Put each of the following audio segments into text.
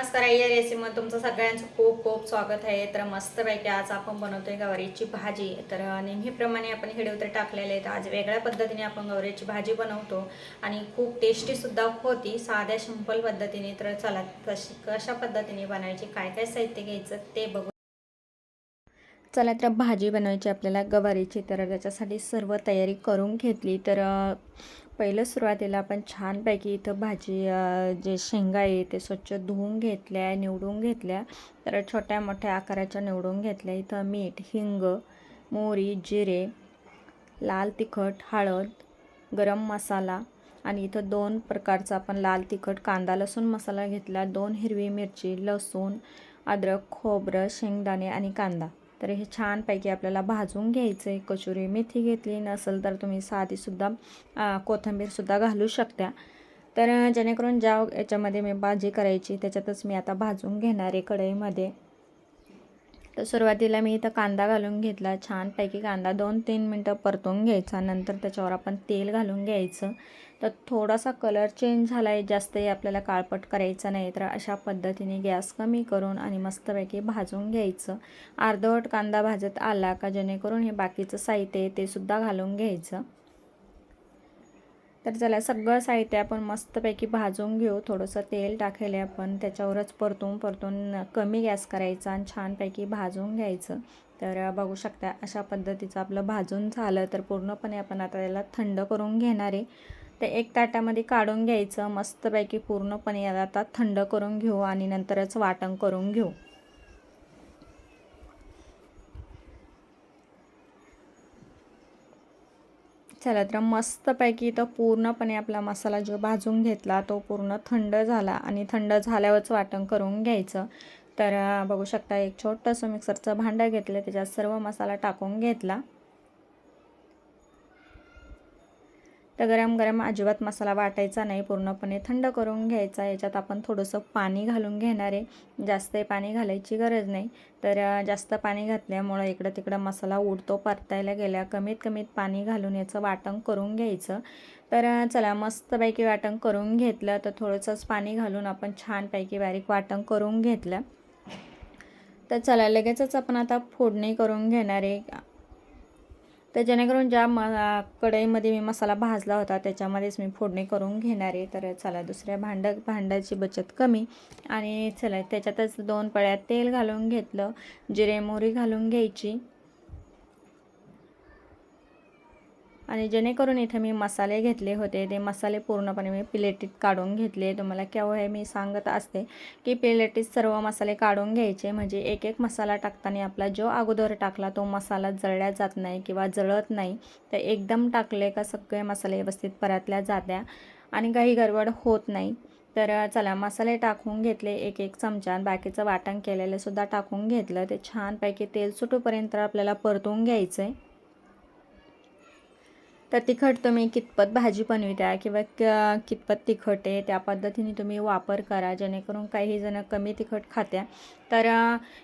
नमस्कार आई या रेसिपीमध्ये तुमचं सगळ्यांचं खूप खूप स्वागत आहे. तर मस्तपैकी आज आपण बनवतोय गवारीची भाजी. तर नेहमीप्रमाणे आपण हिडे उतर टाकलेले आहेत. आज वेगळ्या पद्धतीने आपण गवारीची भाजी बनवतो. आणि खूप टेस्टी सुद्धा होती. साध्या सिंपल पद्धतीने. तर चला कशी कशा पद्धतीने बनायची काय काय साहित्य घ्यायचं ते बघू. चला तर भाजी बनवायची आपल्याला गवारीची. तर त्याच्यासाठी सर्व तयारी करून घेतली. तर पहिलं सुरुवातीला आपण छानपैकी इथं भाजी जे शेंगा आहे ते स्वच्छ धुवून घेतल्या निवडून घेतल्या. तर छोट्या मोठ्या आकाराच्या निवडून घेतल्या. इथं मीठ हिंग मोहरी जिरे लाल तिखट हळद गरम मसाला आणि इथं दोन प्रकारचा आपण लाल तिखट कांदा लसूण मसाला घेतला दोन हिरवी मिरची लसूण अद्रक खोबरं शेंगदाणे आणि कांदा. तर हे छानपैकी आपल्याला भाजून घ्यायचं आहे कचुरी मेथी घेतली नसेल तर तुम्ही साधीसुद्धा कोथिंबीरसुद्धा घालू शकता. तर जेणेकरून ज्या याच्यामध्ये मी भाजी करायची त्याच्यातच मी आता भाजून घेणार आहे कढईमध्ये. तर सुरुवातीला मी इथं कांदा घालून घेतला. छानपैकी कांदा दोन तीन मिनटं परतून घ्यायचा. नंतर त्याच्यावर आपण तेल घालून घ्यायचं. तर थोडासा कलर चेंज झाला आहे जास्तही आपल्याला काळपट करायचा नाही. तर अशा पद्धतीने गॅस कमी करून आणि मस्तपैकी भाजून घ्यायचं. अर्धवट कांदा भाजत आला का जेणेकरून हे बाकीचं साहित्य आहे ते सुद्धा घालून घ्यायचं. तर चला सगळं साहित्य आपण मस्तपैकी भाजून घेऊ. थोडंसं तेल टाकेल आपण. त्याच्यावरच परतून परतून कमी गॅस करायचा आणि छानपैकी भाजून घ्यायचं. तर बघू शकता अशा पद्धतीचं आपलं भाजून झालं तर पूर्णपणे आपण आता याला थंड करून घेणार आहे. ते एक ताटामध्ये काढून घ्यायचं. मस्तपैकी पूर्णपणे याला आता थंड करून घेऊ आणि नंतरच वाटण करून घेऊ. चला तर मस्तपैकी इथं पूर्णपणे आपला मसाला जो भाजून घेतला तो पूर्ण थंड झाला आणि थंड झाल्यावरच वाटण करून घ्यायचं. तर बघू शकता एक छोटंसं मिक्सरचं भांडं घेतलं त्याच्यात सर्व मसाला टाकून घेतला. तर गरम गरम अजिबात मसाला वाटायचा नाही. पूर्णपणे थंड करून घ्यायचा. याच्यात आपण थोडंसं पाणी घालून घेणार आहे. जास्त पाणी घालायची गरज नाही. तर जास्त पाणी घातल्यामुळं इकडं तिकडं मसाला उडतो परतायला गेल्या कमीत कमीत पाणी घालून याचं वाटण करून घ्यायचं. तर चला मस्तपैकी वाटण करून घेतलं. तर थोडंसंच पाणी घालून आपण छानपैकी बारीक वाटण करून घेतलं. तर चला लगेचच आपण आता फोडणी करून घेणार आहे. तर जेणेकरून ज्या म कढईमध्ये मी मसाला भाजला होता त्याच्यामध्येच मी फोडणी करून घेणार आहे. तर चला दुसऱ्या भांड भांड्याची बचत कमी. आणि चला त्याच्यातच दोन पळ्यात तेल घालून घेतलं जिरे मोहरी घालून घ्यायची. आणि जेणेकरून इथे मी मसाले घेतले होते. ते मसाले पूर्णपणे मी प्लेटीत काढून घेतले. तुम्हाला केव्हा हे मी सांगत असते की प्लेटीत सर्व मसाले काढून घ्यायचे. म्हणजे एक एक मसाला टाकताना आपला जो अगोदर टाकला तो मसाला जळल्या जात नाही किंवा जळत नाही. तर एकदम टाकले का सगळे मसाले व्यवस्थित परतल्या जात्या आणि काही गडबड होत नाही. तर चला मसाले टाकून घेतले. एक एक चमचा बाकीचं वाटण केलेलं सुद्धा टाकून घेतलं. ते छानपैकी तेल सुटूपर्यंत आपल्याला परतून घ्यायचं आहे तर तिखट तुम्ही कितपत भाजी बनविता किंवा क कितपत तिखट आहे त्या पद्धतीने तुम्ही वापर करा जेणेकरून काही जण कमी तिखट खात्या. तर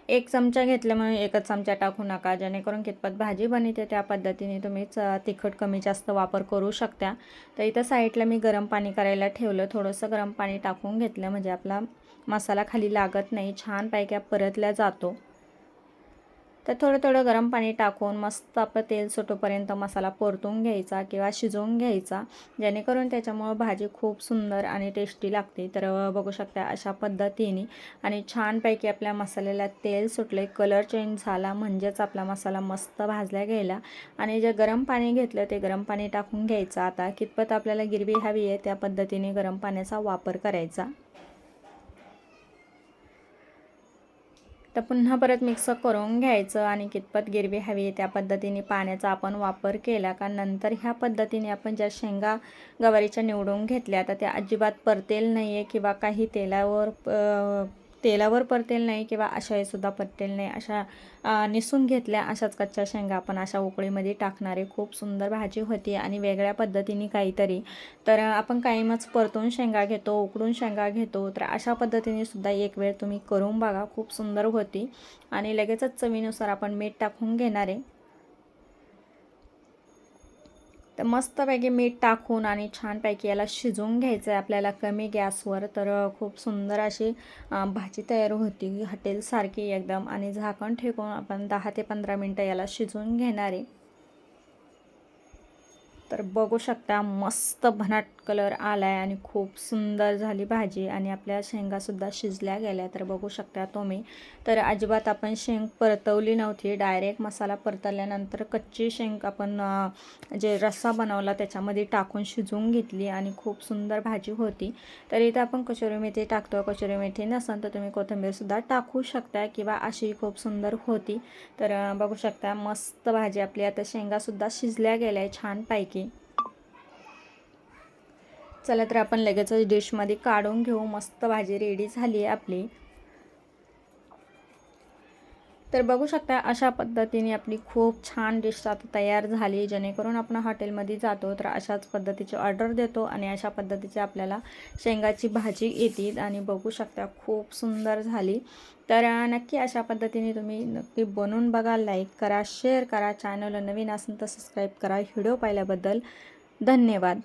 एक चमचा घेतल्यामुळे एकच चमचा टाकू नका जेणेकरून कितपत भाजी बनवते त्या पद्धतीने तुम्ही तिखट कमी जास्त वापर करू शकता. तर इथं साईडला मी गरम पाणी करायला ठेवलं थोडंसं गरम पाणी टाकून घेतलं म्हणजे आपला मसाला खाली लागत नाही छानपैकी परतल्या जातो. तर थोडं थोडं गरम पाणी टाकून मस्त आपलं तेल सुटोपर्यंत मसाला परतून घ्यायचा किंवा शिजवून घ्यायचा. जेणेकरून त्याच्यामुळं भाजी खूप सुंदर आणि टेस्टी लागते. तर बघू शकता अशा पद्धतीने आणि छानपैकी आपल्या मसाल्याला तेल सुटले कलर चेंज झाला म्हणजेच आपला मसाला मस्त भाजला गेला. आणि जे गरम पाणी घेतलं ते गरम पाणी टाकून घ्यायचं. आता कितपत आपल्याला गिरवी हवी आहे त्या पद्धतीने गरम पाण्याचा वापर करायचा. तर पुन्हा परत मिक्स करून घ्यायचं आणि कितपत गिरवी हवी आहे त्या पद्धतीने पाण्याचा आपण वापर केला. का नंतर ह्या पद्धतीने आपण ज्या शेंगा गवारीच्या निवडून घेतल्या तर त्या अजिबात परतेल नाही आहे किंवा काही तेलावर प तेलावर परतेल नाही किंवा अशाही सुद्धा परतेल नाही अशा निसून घेतल्या अशाच कच्च्या शेंगा आपण अशा उकळीमध्ये टाकणारे. खूप सुंदर भाजी होती आणि वेगळ्या पद्धतीने काहीतरी. तर आपण कायमच परतून शेंगा घेतो उकडून शेंगा घेतो. तर अशा पद्धतीने सुद्धा एक वेळ तुम्ही करून बघा. खूप सुंदर होती. आणि लगेचच चवीनुसार आपण मीठ टाकून घेणार आहे तर मस्तपैकी मीठ टाकून आणि छानपैकी याला शिजवून घ्यायचं आहे आपल्याला कमी गॅसवर. तर खूप सुंदर अशी भाजी तयार होती. हॉटेलसारखी एकदम. आणि झाकण ठेवून आपण दहा ते पंधरा मिनटं याला शिजवून घेणार आहे. तर बघू शकता मस्त भनाट कलर आला आहे आणि खूप सुंदर झाली भाजी आणि आपल्या शेंगासुद्धा शिजल्या गेल्या. तर बघू शकता तुम्ही. तर अजिबात आपण शेंग परतवली नव्हती. डायरेक्ट मसाला परतल्यानंतर कच्ची शेंग आपण जे रस्सा बनवला त्याच्यामध्ये टाकून शिजवून घेतली आणि खूप सुंदर भाजी होती. तर इथं आपण कचोरी मेथी टाकतो. कचोरी मेथी नसेल तर तुम्ही कोथिंबीरसुद्धा टाकू शकता किंवा अशी खूप सुंदर होती. तर बघू शकता मस्त भाजी. आपली आता शेंगासुद्धा शिजल्या गेल्या आहे छानपैकी. चला तर आपण लगेचच डिशमध्ये काढून घेऊ. मस्त भाजी रेडी झाली आहे आपली. तर बघू शकता अशा पद्धतीने आपली खूप छान डिश आता तयार झाली जेणेकरून आपण हॉटेलमध्ये जातो तर अशाच पद्धतीची ऑर्डर देतो आणि अशा पद्धतीची आपल्याला शेंगाची भाजी येते आणि बघू शकता खूप सुंदर झाली. तर नक्की अशा पद्धतीने तुम्ही नक्की बनवून बघा लाईक करा शेअर करा. चॅनलला नवीन असेल तर सबस्क्राईब करा. व्हिडिओ पाहिल्याबद्दल धन्यवाद.